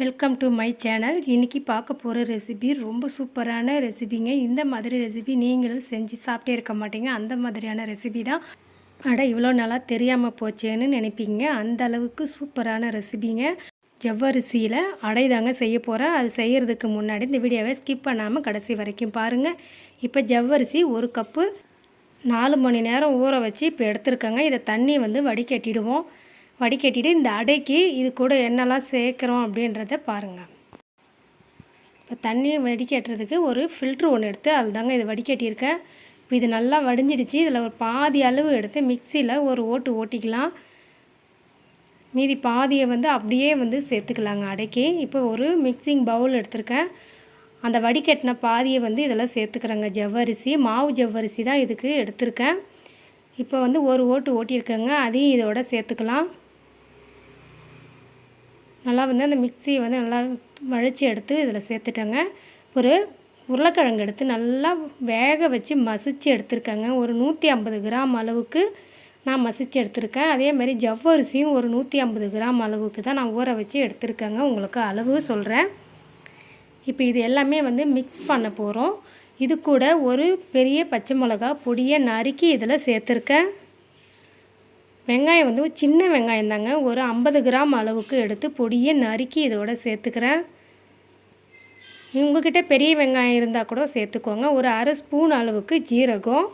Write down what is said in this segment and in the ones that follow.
Welcome to my channel இன்றைக்கி பார்க்க போகிற ரெசிபி ரொம்ப சூப்பரான ரெசிபிங்க இந்த மாதிரி ரெசிபி நீங்களும் செஞ்சு சாப்பிட்டே இருக்க மாட்டீங்க. அந்த மாதிரியான ரெசிபி தான். அட இவ்வளோ நாளாக தெரியாமல் போச்சேன்னு நினைப்பீங்க. அந்த அளவுக்கு சூப்பரான ரெசிபிங்க ஜவ்வரிசியில் அடை தாங்க செய்ய போகிறேன் அது செய்கிறதுக்கு முன்னாடி இந்த வீடியோவை ஸ்கிப் பண்ணாமல் கடைசி வரைக்கும் பாருங்கள் இப்போ ஜவ்வரிசி ஒரு கப்பு நாலு மணி நேரம் ஊற வச்சு இப்போ எடுத்துருக்கேங்க. இதை தண்ணி வந்து வடிகட்டிடுவோம். வடிகட்டிட்டு இந்த அடைக்கு இது கூட என்னெல்லாம் சேர்க்குறோம் அப்படின்றத பாருங்கள் இப்போ தண்ணியை வடிகட்டுறதுக்கு ஒரு ஃபில்ட்ரு ஒன்று எடுத்து அது தாங்க இது வடிகட்டியிருக்கேன். இப்போ இது நல்லா வடிஞ்சிடுச்சு. இதில் ஒரு பாதி அளவு எடுத்து மிக்சியில் ஒரு ஓட்டு ஓட்டிக்கலாம். மீதி பாதியை வந்து அப்படியே வந்து சேர்த்துக்கலாங்க அடைக்கி. இப்போ ஒரு மிக்சிங் பவுல் எடுத்திருக்கேன். அந்த வடிகட்டின பாதியை வந்து இதெல்லாம் சேர்த்துக்கிறேங்க. ஜவ்வரிசி மாவு ஜவ்வரிசி தான் இதுக்கு எடுத்திருக்கேன். இப்போ வந்து ஒரு ஓட்டு ஓட்டியிருக்கேங்க. அதையும் இதோட சேர்த்துக்கலாம். நல்லா வந்து அந்த மிக்சியை வந்து நல்லா வழித்து எடுத்து இதில் சேர்த்துட்டேங்க. ஒரு உருளைக்கிழங்கு எடுத்து நல்லா வேக வச்சு மசித்து எடுத்துருக்கேங்க. ஒரு நூற்றி ஐம்பது கிராம் அளவுக்கு நான் மசித்து எடுத்திருக்கேன். அதே மாதிரி ஜவ்வரிசியும் ஒரு நூற்றி ஐம்பது கிராம் அளவுக்கு தான் நான் ஊற வச்சு எடுத்திருக்கேங்க. உங்களுக்கு அளவு சொல்கிறேன் இப்போ இது எல்லாமே வந்து மிக்ஸ் பண்ண போகிறோம் இது கூட ஒரு பெரிய பச்சை மிளகா பொடியை நறுக்கி இதில் சேர்த்துருக்கேன். வெங்காயம் வந்து சின்ன வெங்காயம் தாங்க. ஒரு ஐம்பது கிராம் அளவுக்கு எடுத்து பொடியை நறுக்கி இதோட சேர்த்துக்கிறேன். உங்ககிட்ட பெரிய வெங்காயம் இருந்தால் கூட சேர்த்துக்கோங்க. ஒரு அரை ஸ்பூன் அளவுக்கு ஜீரகம்.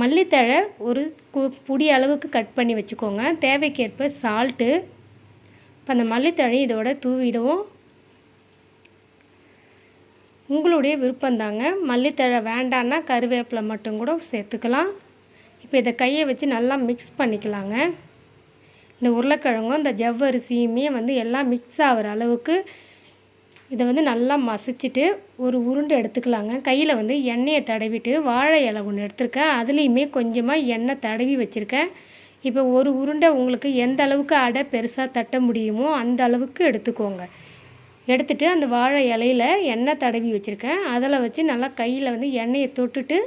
மல்லித்தழை ஒரு கு புடி அளவுக்கு கட் பண்ணி வச்சுக்கோங்க. தேவைக்கேற்ப சால்ட்டு இப்போ அந்த மல்லித்தழை இதோட தூவிடுவோம். உங்களுடைய விருப்பந்தாங்க மல்லித்தழை வேண்டான்னா கருவேப்பிலை மட்டும் கூட சேர்த்துக்கலாம். இப்போ இதை கையை வச்சு நல்லா மிக்ஸ் பண்ணிக்கலாங்க. இந்த உருளைக்கிழங்கும் இந்த ஜவ்வரிசியுமே வந்து எல்லாம் மிக்ஸ் ஆகிற அளவுக்கு இதை வந்து நல்லா மசிச்சுட்டு ஒரு உருண்டை எடுத்துக்கலாங்க. கையில் வந்து எண்ணெயை தடவிட்டு வாழை இலை ஒன்று எடுத்திருக்கேன். அதுலேயுமே கொஞ்சமாக எண்ணெய் தடவி வச்சுருக்கேன். இப்போ ஒரு உருண்டை உங்களுக்கு எந்த அளவுக்கு அடை பெருசாக தட்ட முடியுமோ அந்த அளவுக்கு எடுத்துக்கோங்க. எடுத்துகிட்டு அந்த வாழை இலையில் எண்ணெய் தடவி வச்சுருக்கேன். அதில் வச்சு நல்லா கையில் வந்து எண்ணெயை தொட்டுட்டு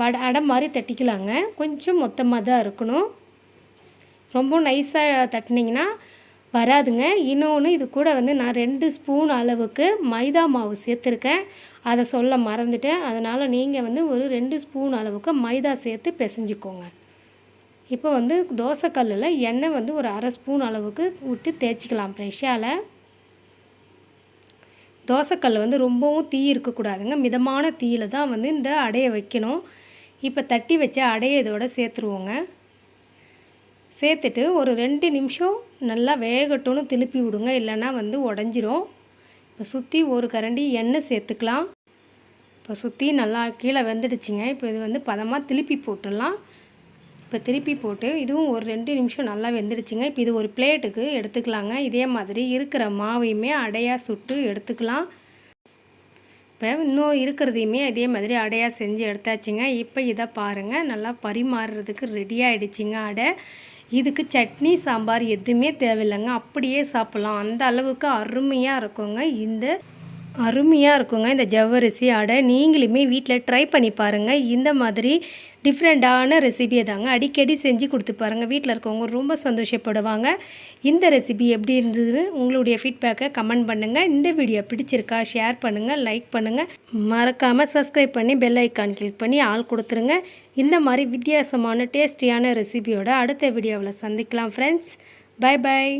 வடை அடை மாதிரி தட்டிக்கலாங்க. கொஞ்சம் மொத்தமாக தான் இருக்கணும். ரொம்ப நைஸாக தட்டினீங்கன்னா வராதுங்க. இன்னொன்று இது கூட வந்து நான் ரெண்டு ஸ்பூன் அளவுக்கு மைதா மாவு சேர்த்துருக்கேன். அதை சொல்ல மறந்துட்டேன். அதனால் நீங்கள் வந்து ஒரு ரெண்டு ஸ்பூன் அளவுக்கு மைதா சேர்த்து பிசைஞ்சிக்கோங்க. இப்போ வந்து தோசைக்கல்லில் எண்ணெய் வந்து ஒரு அரை ஸ்பூன் அளவுக்கு விட்டு தேய்ச்சிக்கலாம் ப்ரெஷ்ஷால் தோசைக்கல் வந்து ரொம்பவும் தீ இருக்கக்கூடாதுங்க. மிதமான தீயில் தான் வந்து இந்த அடையை வைக்கணும். இப்போ தட்டி வச்ச அடையை இதோட சேர்த்துருவோங்க. சேர்த்துட்டு ஒரு ரெண்டு நிமிஷம் நல்லா வேகட்டும்னு திருப்பி விடுங்க. இல்லைன்னா வந்து உடஞ்சிரும். இப்போ சுற்றி ஒரு கரண்டி எண்ணெய் சேர்த்துக்கலாம். இப்போ சுற்றி நல்லா கீழே வெந்துடுச்சிங்க. இப்போ இது வந்து பதமாக திருப்பி போட்டுடலாம். இப்போ திருப்பி போட்டு இதுவும் ஒரு ரெண்டு நிமிஷம் நல்லா வெந்துடுச்சுங்க. இப்போ இது ஒரு பிளேட்டுக்கு எடுத்துக்கலாங்க. இதே மாதிரி இருக்கிற மாவையுமே அடையாக சுட்டு எடுத்துக்கலாம். இப்போ இன்னும் இருக்கிறதையுமே இதே மாதிரி அடையாக செஞ்சு எடுத்தாச்சுங்க. இப்போ இதை பாருங்கள் நல்லா பரிமாறுறதுக்கு ரெடி ஆகிடுச்சிங்க அடை. இதுக்கு சட்னி சாம்பார் எதுவுமே தேவையில்லைங்க. அப்படியே சாப்பிட்லாம். அந்த அளவுக்கு அருமையாக இருக்குங்க. இந்த அருமையாக இருக்குங்க இந்த ஜவ்வரிசி அடை. நீங்களுமே வீட்டில் ட்ரை பண்ணி பாருங்கள் இந்த மாதிரி டிஃப்ரெண்ட்டான ரெசிபியை தாங்க அடிக்கடி செஞ்சு கொடுத்து பாருங்கள் வீட்டில் இருக்கவங்க ரொம்ப சந்தோஷப்படுவாங்க. இந்த ரெசிபி எப்படி இருந்ததுன்னு உங்களுடைய ஃபீட்பேக்கை கமெண்ட் பண்ணுங்கள் இந்த வீடியோ பிடிச்சிருக்கா ஷேர் பண்ணுங்கள் லைக் பண்ணுங்கள் மறக்காமல் சப்ஸ்கிரைப் பண்ணி பெல் ஐக்கான் கிளிக் பண்ணி ஆள் கொடுத்துருங்க. இந்த மாதிரி வித்தியாசமான டேஸ்டியான ரெசிபியோட அடுத்த வீடியோவில் சந்திக்கலாம் ஃப்ரெண்ட்ஸ் பை பாய்